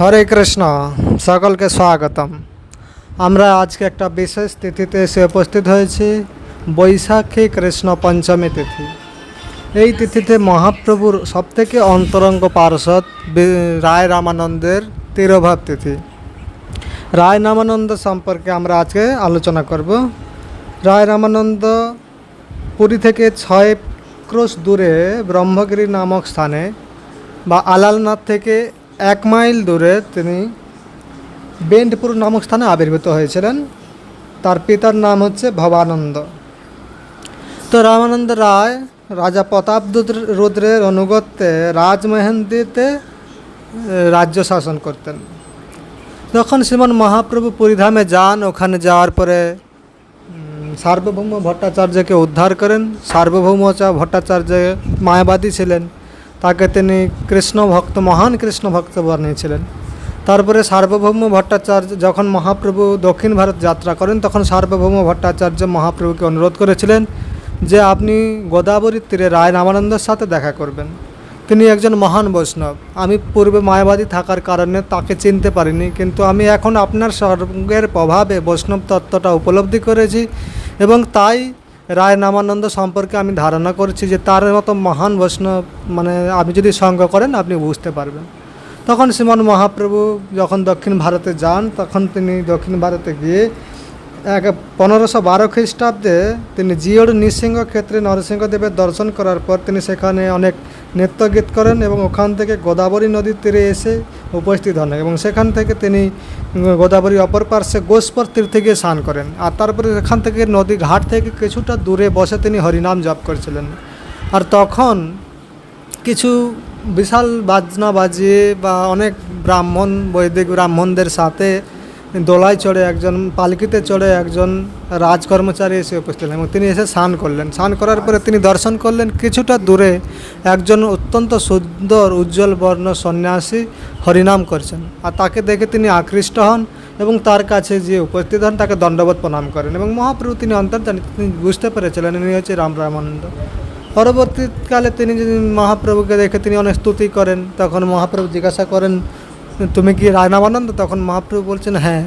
হরে কৃষ্ণ, সকলকে স্বাগতম। আমরা আজকে একটা বিশেষ তিথিতে এসে উপস্থিত হয়েছি, বৈশাখী কৃষ্ণ পঞ্চমী তিথি। এই তিথিতে মহাপ্রভুর সবথেকে অন্তরঙ্গ বি- রায় রামানন্দের তিরোভাব তিথি। রায় রামানন্দ সম্পর্কে আমরা আজকে আলোচনা করব। রায় রামানন্দ পুরী থেকে ছয় ক্রোশ দূরে ব্রহ্মগিরি নামক স্থানে বা আলালনাথ থেকে এক মাইল দূরে তিনি বেন্ডপুর নামক স্থানে আবির্ভূত হয়েছিলেন। তার পিতার নাম হচ্ছে ভবানন্দ। তো রামানন্দ রায় রাজা প্রতাপ রুদ্র- রুদ্রের অনুগত্যে রাজমহেন্দ্রিতে আহ, রাজ্য শাসন করতেন। যখন শ্রীমান মহাপ্রভু পুরীধামে যান। ওখানে যাওয়ার পরে সার্বভৌম ভট্টাচার্যকে উদ্ধার করেন। সার্বভৌম ভট্টাচার্য মায়াবাদী ছিলেন। তাকে তিনি কৃষ্ণ ভক্ত, মহান কৃষ্ণ ভক্ত বানিয়েছিলেন। তারপরে সার্বভৌম ভট্টাচার্য, যখন মহাপ্রভু দক্ষিণ ভারত যাত্রা করেন, তখন সার্বভৌম ভট্টাচার্য মহাপ্রভুকে অনুরোধ করেছিলেন যে আপনি গোদাবরীর তীরে রায় রামানন্দের সাথে দেখা করবেন। তিনি একজন মহান বৈষ্ণব। আমি পূর্বে মায়াবাদী থাকার কারণে তাকে চিনতে পারিনি, কিন্তু আমি এখন আপনার সঙ্গের প্রভাবে বৈষ্ণব তত্ত্বটা উপলব্ধি করেছি এবং তাই রায় নামানন্দ সম্পর্কে আমি ধারণা করছি যে তার মতো মহান বৈষ্ণব মানে আপনি যদি সঙ্গ করেন, আপনি বুঝতে পারবেন। তখন শ্রীমান মহাপ্রভু যখন দক্ষিণ ভারতে যান, তখন তিনি দক্ষিণ ভারতে গিয়ে এক পনেরোশো বারো খ্রিস্টাব্দে তিনি জিওর নৃসিংহ ক্ষেত্রে নরসিংহদেবের দর্শন করার পর তিনি সেখানে অনেক নৃত্য গীত করেন এবং ওখান থেকে গোদাবরী নদীর তীরে এসে উপস্থিত হন এবং সেখান থেকে তিনি গোদাবরী অপর পার্শ্বে গোস্পর তীর্থে গিয়ে স্নান করেন। আর তারপরে এখান থেকে নদী ঘাট থেকে কিছুটা দূরে বসে তিনি হরিনাম জপ করেছিলেন। আর তখন কিছু বিশাল বাজনা বাজিয়ে বা অনেক ব্রাহ্মণ, বৈদিক ব্রাহ্মণদের সাথে দোলায় চড়ে একজন, পালকিতে চড়ে একজন রাজকর্মচারী এসে উপস্থিত হলেন এবং তিনি এসে স্নান করলেন। স্নান করার পরে তিনি দর্শন করলেন কিছুটা দূরে একজন অত্যন্ত সুন্দর, উজ্জ্বল বর্ণ সন্ন্যাসী হরিনাম করছেন। আর তাকে দেখে তিনি আকৃষ্ট হন এবং তার কাছে যে উপস্থিত হন, তাকে দণ্ডবোধ প্রণাম করেন এবং মহাপ্রভু তিনি অন্তর্জানী তিনি বুঝতে পেরেছিলেন, ইনি হচ্ছে রাম রামানন্দ। পরবর্তীকালে তিনি মহাপ্রভুকে দেখে তিনি অনেক স্তুতি করেন, তখন মহাপ্রভু জিজ্ঞাসা করেন, তুমি কি রায়নামানন্দ তখন মহাপ্রভু বলছেন হ্যাঁ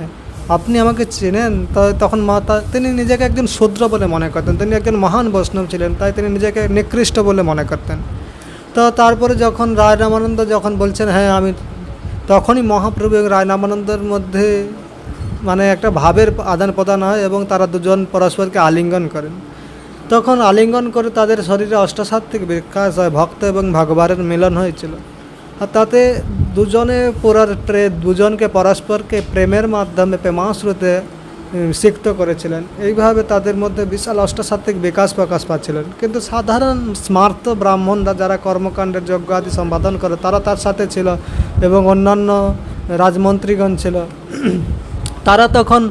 আপনি আমাকে চেনেন। তখন মা তা- তিনি নিজেকে একজন শূদ্র বলে মনে করতেন। তিনি একজন মহান বৈষ্ণব ছিলেন, তাই তিনি নিজেকে নিকৃষ্ট বলে মনে করতেন। তো তারপরে যখন রায় রামানন্দ যখন বলছেন হ্যাঁ আমি তখনই মহাপ্রভু এবং রায় রামানন্দের মধ্যে মানে একটা ভাবের আদান প্রদান হয় এবং তারা দুজন পরস্পরকে আলিঙ্গন করেন। তখন আলিঙ্গন করে তাদের শরীরে অষ্টাসাত্ত্বিক বিকাশ হয়, ভক্ত এবং ভগবানের মিলন হয়েছিল। আর তাতে দুজনে পুরার প্রে, দুজনকে পরস্পরকে প্রেমের মাধ্যমে, প্রেমাশ্রুতে সিক্ত করেছিলেন। এইভাবে তাদের মধ্যে বিশাল অষ্টাসাত্ত্বিক বিকাশ প্রকাশ পাচ্ছিলেন। কিন্তু সাধারণ স্মার্ত ব্রাহ্মণরা যারা কর্মকাণ্ডের যজ্ঞ আদি সম্পাদন করে, তারা তার সাথে ছিল এবং অন্যান্য রাজমন্ত্রীগণ ছিল। তারা তখন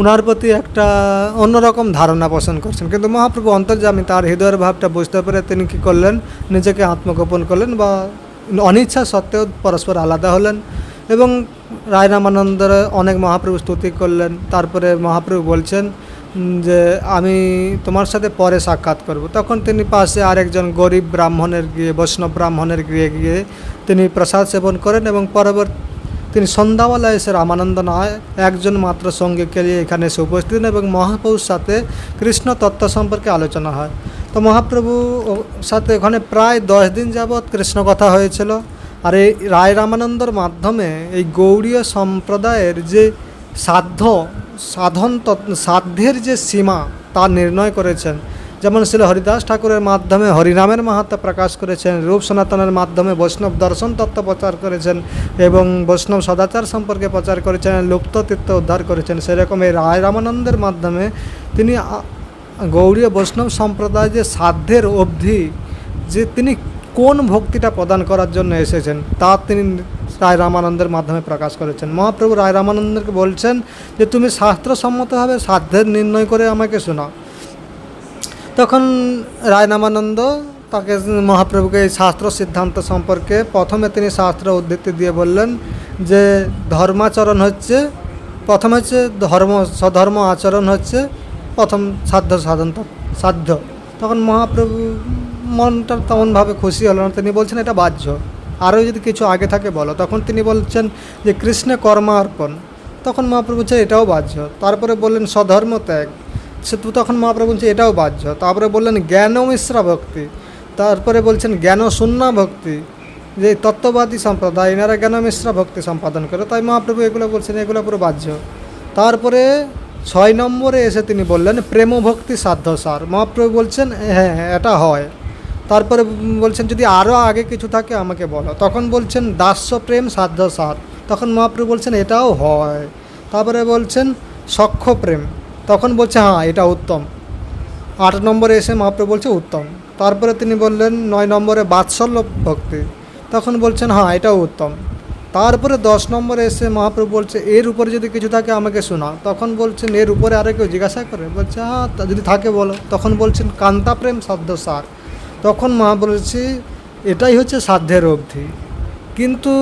ওনার প্রতি একটা অন্যরকম ধারণা পোষণ করছেন। কিন্তু মহাপ্রভু অন্তর্যামী তার হৃদয়ের ভাবটা বুঝতে পেরে তিনি কী করলেন? নিজেকে আত্মগোপন করলেন বা অনিচ্ছা সত্ত্বেও পরস্পর আলাদা হলেন। এবং রায় রামানন্দের অনেক মহাপ্রভু স্তুতি করলেন। তারপরে মহাপ্রভু বলছেন যে, আমি তোমার সাথে পরে সাক্ষাৎ করব। তখন তিনি পাশে আরেকজন গরিব ব্রাহ্মণের গিয়ে বৈষ্ণব ব্রাহ্মণের গিয়ে গিয়ে তিনি প্রসাদ সেবন করেন এবং পরবর্তী তিনি সন্ধ্যাবেলা এসে রামানন্দ নয় একজন মাত্র সঙ্গীকে নিয়ে এখানে এসে উপস্থিত এবং মহাপ্রভুর সাথে কৃষ্ণ তত্ত্ব সম্পর্কে আলোচনা হয়। তো মহাপ্রভু সাথে ওখানে প্রায় দশ দিন যাবৎ কৃষ্ণ কথা হয়েছিল। আর এই রায় রামানন্দর মাধ্যমে এই গৌড়ীয় সম্প্রদায়ের যে সাধ্য, সাধন সাধ্যের যে সীমা, তা নির্ণয় করেছেন। যেমন শ্রী হরিদাস ঠাকুরের মাধ্যমে হরিনামের মাহাত্ম প্রকাশ করেছেন, রূপ সনাতনের মাধ্যমে বৈষ্ণব দর্শন তত্ত্ব প্রচার করেছেন এবং বৈষ্ণব সদাচার সম্পর্কে প্রচার করেছেন, লুপ্ত তীর্থ উদ্ধার করেছেন। সেরকম এই রায় রামানন্দের মাধ্যমে তিনি গৌড়ীয় বৈষ্ণব সম্প্রদায় যে সাধ্যের অবধি, যে তিনি কোন ভক্তিটা প্রদান করার জন্য এসেছেন? তা তিনি রায় রামানন্দের মাধ্যমে প্রকাশ করেছেন। মহাপ্রভু রায় রামানন্দকে বলছেন যে, তুমি শাস্ত্রসম্মতভাবে সাধ্যের নির্ণয় করে আমাকে শোনাও। তখন রায় রামানন্দ তাকে মহাপ্রভুকে এই শাস্ত্র সিদ্ধান্ত সম্পর্কে প্রথমে তিনি শাস্ত্র উদ্ধৃতি দিয়ে বললেন যে, ধর্মাচরণ হচ্ছে, প্রথম হচ্ছে ধর্ম, স্বধর্ম আচরণ হচ্ছে, প্রথম সাধ্য সাধন সাধ্য। তখন মহাপ্রভু মনটা তেমনভাবে খুশি হলো না। তিনি বলছেন, এটা বাহ্য। আরও যদি কিছু আগে থাকে বলো। তখন তিনি বলছেন যে, কৃষ্ণে কর্মার্পণ। তখন মহাপ্রভু বলছে এটাও বাহ্য। তারপরে বললেন, স্বধর্ম ত্যাগ। সে তো তখন মহাপ্রভু বলছে এটাও বাহ্য। তারপরে বললেন, জ্ঞান মিশ্রা ভক্তি। তারপরে বলছেন, জ্ঞান শূন্য ভক্তি। যে, তত্ত্ববাদী সম্প্রদায়। এনারা জ্ঞান মিশ্রা ভক্তি সম্পাদন করে। তাই মহাপ্রভু এগুলো বলছেন, এগুলো পুরো বাহ্য। তারপরে ছয় নম্বরে এসে তিনি বললেন প্রেম ভক্তি সাধ্য সার। মহাপ্রভু বলছেন হ্যাঁ হ্যাঁ এটা হয়। তারপরে বলছেন, যদি আরও আগে কিছু থাকে আমাকে বলো। তখন বলছেন, দাস্য প্রেম সাধ্য সার তখন মহাপ্রভু বলছেন, এটাও হয়। তারপরে বলছেন, সখ্য প্রেম। তখন বলছে হ্যাঁ এটা উত্তম। আট নম্বরে এসে মহাপ্রভু বলছে, উত্তম। তারপরে তিনি বললেন, নয় নম্বরে বাৎসল্য ভক্তি। তখন বলছেন হ্যাঁ এটাও উত্তম। তারপরে দশ নম্বরে এসে মহাপ্রভু বলছে, এর উপরে যদি কিছু থাকে আমাকে শোনা। তখন বলছেন, এর উপরে আরও কেউ জিজ্ঞাসা করে? বলছে হ্যাঁ যদি থাকে বলো। তখন বলছেন, কান্তা প্রেম সাধ্য সার তখন মা বলেছি, এটাই হচ্ছে সাধ্যের অবধি। কিন্তু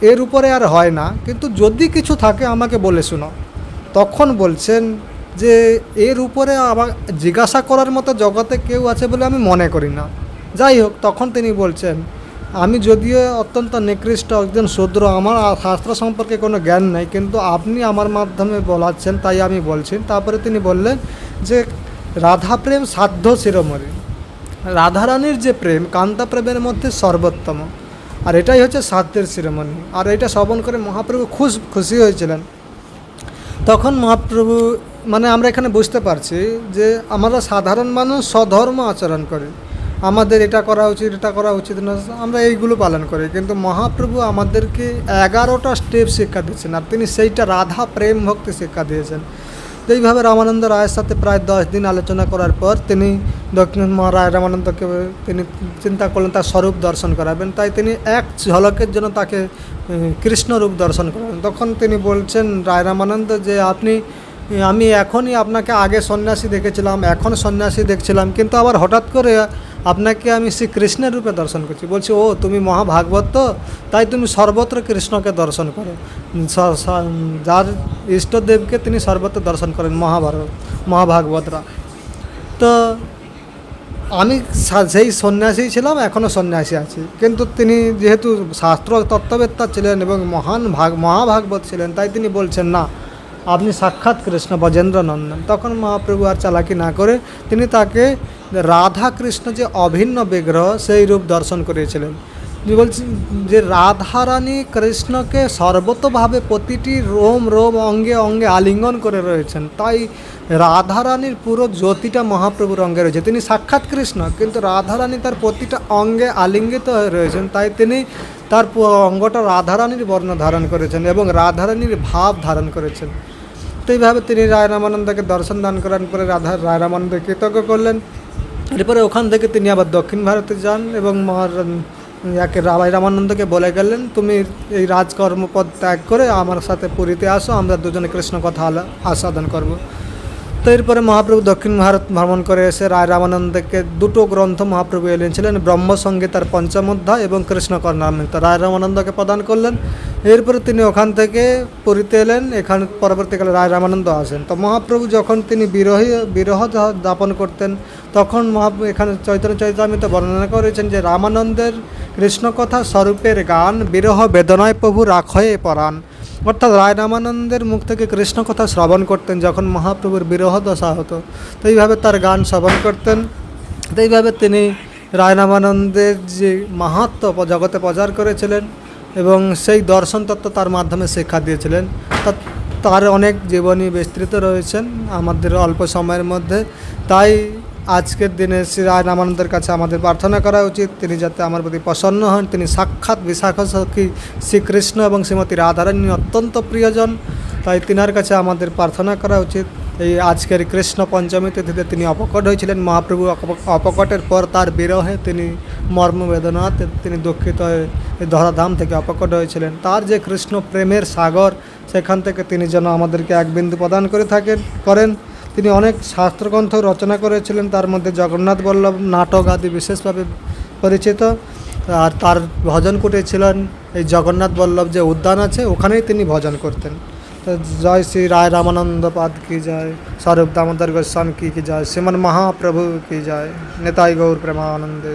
এর উপরে আর হয় না। কিন্তু যদি কিছু থাকে, আমাকে বলে শোনো। তখন বলছেন যে, এর উপরে আমার জিজ্ঞাসা করার মতো জগতে কেউ আছে বলে আমি মনে করি না। যাই হোক, তখন তিনি বলছেন, আমি যদিও অত্যন্ত নিকৃষ্ট একজন শূদ্র, আমার শাস্ত্র সম্পর্কে কোনো জ্ঞান নেই, কিন্তু আপনি আমার মাধ্যমে বলাচ্ছেন, তাই আমি বলছি। তারপরে তিনি বললেন যে রাধা প্রেম সাধ্য শিরোমণি রাধারানীর যে প্রেম, কান্তা প্রেমের মধ্যে সর্বোত্তম। আর এটাই হচ্ছে সাধ্যের শিরোমণি আর এটা শ্রবণ করে মহাপ্রভু খুশ, খুশি হয়েছিলেন। তখন মহাপ্রভু মানে আমরা এখানে বুঝতে পারছি যে আমরা সাধারণ মানুষ স্বধর্ম আচরণ করি। আমাদের এটা করা উচিত, এটা করা উচিত না, আমরা এইগুলো পালন করি। কিন্তু মহাপ্রভু আমাদেরকে এগারোটা স্টেপ শিক্ষা দিচ্ছেন। আর তিনি সেইটা রাধা প্রেম ভক্তি শিক্ষা দিয়েছেন। তো এইভাবে রামানন্দ রায়ের সাথে প্রায় দশ দিন আলোচনা করার পর তিনি দক্ষিণ মহারায় রামানন্দকে তিনি চিন্তা করলেন তার স্বরূপ দর্শন করাবেন। তাই তিনি এক ঝলকের জন্য তাকে কৃষ্ণরূপ কৃষ্ণ রূপ দর্শন করাবেন। তখন তিনি বলছেন, রায় রামানন্দ, যে আপনি, আমি এখনই আপনাকে আগে সন্ন্যাসী দেখেছিলাম, এখন সন্ন্যাসী দেখছিলাম। কিন্তু আবার হঠাৎ করে আপনাকে আমি শ্রীকৃষ্ণের রূপে দর্শন করছি। বলছি ও তুমি মহাভাগবত? তো তাই তুমি সর্বত্র কৃষ্ণকে দর্শন করো। যার ইষ্টদেবকে তিনি সর্বত্র দর্শন করেন, মহাভারত, মহাভাগবতরা। তো আমি সেই সন্ন্যাসী ছিলাম এখনও সন্ন্যাসী আছি। কিন্তু তিনি যেহেতু শাস্ত্র তত্ত্ববেত্তা ছিলেন এবং মহান ভাগ, মহাভাগবত ছিলেন, তাই তিনি বলছেন, না আপনি সাক্ষাৎ কৃষ্ণ বজেন্দ্র নন্দন। তখন মহাপ্রভু আর চালাকি না করে তিনি তাকে রাধা কৃষ্ণ যে অভিন্ন বিগ্রহ, সেই রূপ দর্শন করিয়েছিলেন। যে বলছেন যে রাধারানী কৃষ্ণকে সর্বতভাবে প্রতিটি রোম রোম অঙ্গে অঙ্গে আলিঙ্গন করে রয়েছেন। তাই রাধারানীর পুরো জ্যোতিটা মহাপ্রভুর অঙ্গে রয়েছে। তিনি সাক্ষাৎ কৃষ্ণ, কিন্তু রাধারানী তার প্রতিটা অঙ্গে আলিঙ্গিত হয়ে রয়েছেন। তাই তিনি তার অঙ্গটা রাধারানীর বর্ণ ধারণ করেছেন এবং রাধারানীর ভাব ধারণ করেছেন। এইভাবে তিনি রায় রামানন্দকে দর্শন দান করার পরে রাধা রায় রামানন্দ কৃতজ্ঞ করলেন। এরপরে ওখান থেকে তিনি আবার দক্ষিণ ভারতে যান এবং মহারাজ একে রায় রামানন্দকে বলে গেলেন, তুমি এই রাজকর্মপদ ত্যাগ করে আমার সাথে পুরীতে আসো, আমরা দুজনে কৃষ্ণ কথা আস্বাদন করব। তো এরপরে মহাপ্রভু দক্ষিণ ভারত ভ্রমণ করে এসে রায় রামানন্দকে দুটো গ্রন্থ মহাপ্রভু এনেছিলেন ব্রহ্মসঙ্গীতার পঞ্চম অধ্যায় এবং কৃষ্ণ কর্ণামৃত রায় রামানন্দকে প্রদান করলেন। এরপরে তিনি ওখান থেকে পুরীতে এলেন। এখানে পরবর্তীকালে রায় রামানন্দ আসেন। তো মহাপ্রভু যখন তিনি বিরহী, বিরহ যাপন করতেন, তখন মহাপ্রভু এখানে চৈতন্য চৈতামিত বর্ণনা করেছেন যে, রামানন্দের কৃষ্ণকথা স্বরূপের গান বিরহ বেদনায় প্রভু রাখয়ে পরাণ। অর্থাৎ রায় রামানন্দের মুখ থেকে কৃষ্ণ কথা শ্রবণ করতেন যখন মহাপ্রভুর বিরহ দশা হতো। তো এইভাবে তার গান শ্রবণ করতেন। তো এইভাবে তিনি রায় রামানন্দের যে মাহাত্ম জগতে প্রচার করেছিলেন এবং সেই দর্শন তত্ত্ব তার মাধ্যমে শিক্ষা দিয়েছিলেন। তা তার অনেক জীবনী বিস্তৃত রয়েছেন আমাদের অল্প সময়ের মধ্যে। তাই আজকের দিনে শ্রী রায় রামানন্দের কাছে আমাদের প্রার্থনা করা উচিত। তিনি যাতে আমার প্রতি প্রসন্ন হন। তিনি সাক্ষাৎ বিশাখা সখী শ্রীকৃষ্ণ এবং শ্রীমতী রাধারানী অত্যন্ত প্রিয়জন। তাই তিনার কাছে আমাদের প্রার্থনা করা উচিত। এই আজকের কৃষ্ণ পঞ্চমী তিথিতে তিনি অপকট হয়েছিলেন। মহাপ্রভু অপ- অপকটের পর তার বিরহে তিনি মর্মবেদনাতে তিনি দুঃখিত হয়ে ধরাধাম থেকে অপকট হয়েছিলেন। তার যে কৃষ্ণ প্রেমের সাগর, সেখান থেকে তিনি যেন আমাদেরকে এক বিন্দু প্রদান করে থাকেন, করেন। তিনি অনেক শাস্ত্রগ্রন্থ রচনা করেছিলেন, তার মধ্যে জগন্নাথ বল্লভ নাটক আদি বিশেষভাবে পরিচিত। আর তার ভজন কুটে ছিলেন এই জগন্নাথ বল্লভ যে উদ্যান আছে, ওখানেই তিনি ভজন করতেন। তো জয় শ্রী রায় রামানন্দ পাদ কি জয়, স্বরূপ দামোদর গোস্বামী কি জয়, শ্রীমন মহাপ্রভু কি জয়, নেতাই গৌর প্রেমানন্দে।